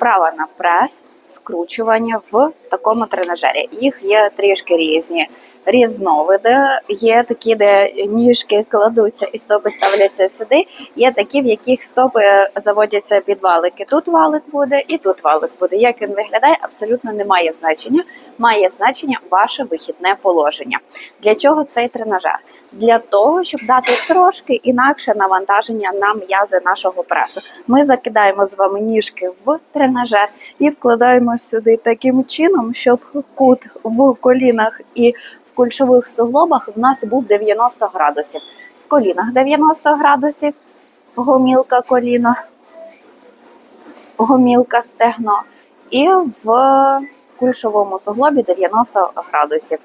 вправа на прес, скручування в такому тренажері. Їх є трішки різні. Різновиди є такі, де ніжки кладуться і стопи ставляться сюди. Є такі, в яких стопи заводяться під валики. Тут валик буде і тут валик буде. Як він виглядає, абсолютно не має значення. Має значення ваше вихідне положення. Для чого цей тренажер? Для того, щоб дати трошки інакше навантаження на м'язи нашого пресу. Ми закидаємо з вами ніжки в тренажер і вкладаємо сюди таким чином, щоб кут в колінах і в кульшових суглобах в нас був 90 градусів. В колінах 90 градусів, гомілка коліно, гомілка стегно, і в кульшовому суглобі 90 градусів.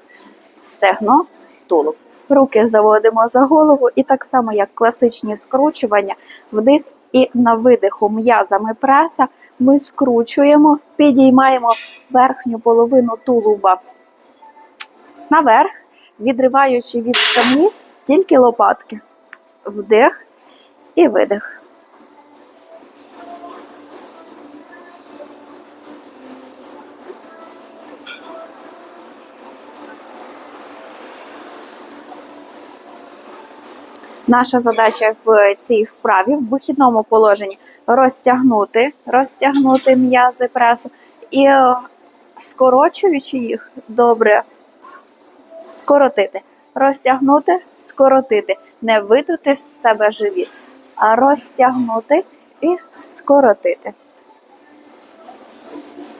Стегно, тулуб. Руки заводимо за голову, і так само, як класичні скручування, вдих і на видиху м'язами преса ми скручуємо, підіймаємо верхню половину тулуба наверх, відриваючи від стани тільки лопатки. Вдих і видих. Наша задача в цій вправі в вихідному положенні розтягнути, розтягнути м'язи пресу і е, скорочуючи їх добре скоротити. Розтягнути, скоротити. Не видати з себе живіт, а розтягнути і скоротити.